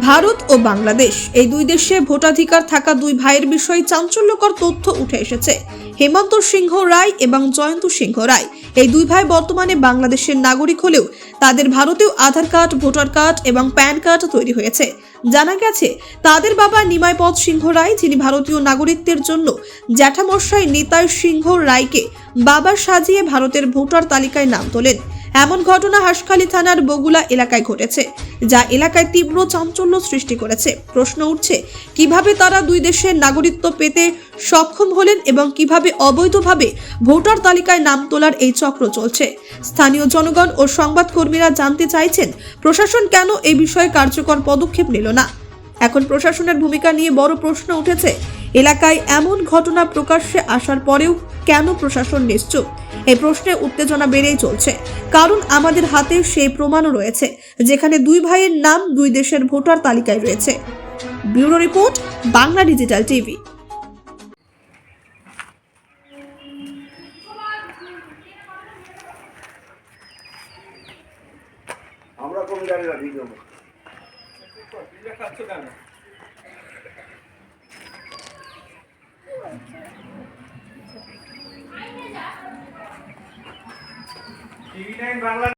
ভারত ও বাংলাদেশ। এই দুই দেশে ভোটাধিকার থাকা দুই ভাইয়ের বিষয়ে চাঞ্চল্যকর তথ্য উঠে এসেছে। হেমন্ত সিংহ রায় এবং জয়ন্ত সিংহ রায়। এই দুই ভাই বর্তমানে বাংলাদেশের নাগরিক হলেও তাদের ভারতেও আধার কার্ড, ভোটার কার্ড এবং প্যান কার্ড তৈরি হয়েছে। জানা গেছে, তাদের বাবা নিমাইপদ সিংহ রায়, যিনি ভারতীয় নাগরিকদের জন্য জ্যাঠামশাই নিতাই সিংহ রায়কে বাবা সাজিয়ে ভারতের ভোটার তালিকায় নাম তোলেন। এমন ঘটনা হাসখালী থানার বগুলা এলাকায় ঘটেছে, যা এলাকায় তীব্র চাঞ্চল্য সৃষ্টি করেছে। প্রশ্ন উঠছে, কীভাবে তারা দুই দেশের নাগরিকত্ব পেতে সক্ষম হলেন এবং কীভাবে অবৈধভাবে ভোটার তালিকায় নাম তোলার এই চক্র চলছে। স্থানীয় জনগণ ও সংবাদকর্মীরা জানতে চাইছেন, প্রশাসন কেন এই বিষয়ে কার্যকর পদক্ষেপ নিল না? এখন প্রশাসনের ভূমিকা নিয়ে বড় প্রশ্ন উঠেছে, এলাকায় এমন ঘটনা প্রকাশ্যে আসার পরেও কেন প্রশাসন নিশ্চুপ? এই প্রশ্নে উত্তেজনা বেড়েই চলছে। কারণ আমাদের হাতে সেই প্রমাণও রয়েছে, যেখানে দুই ভাইয়ের নাম দুই দেশের ভোটার তালিকায় রয়েছে। Bureau report, Bangla digital TV. কোন গাড়ি রাখি যাব টিভি বাংলা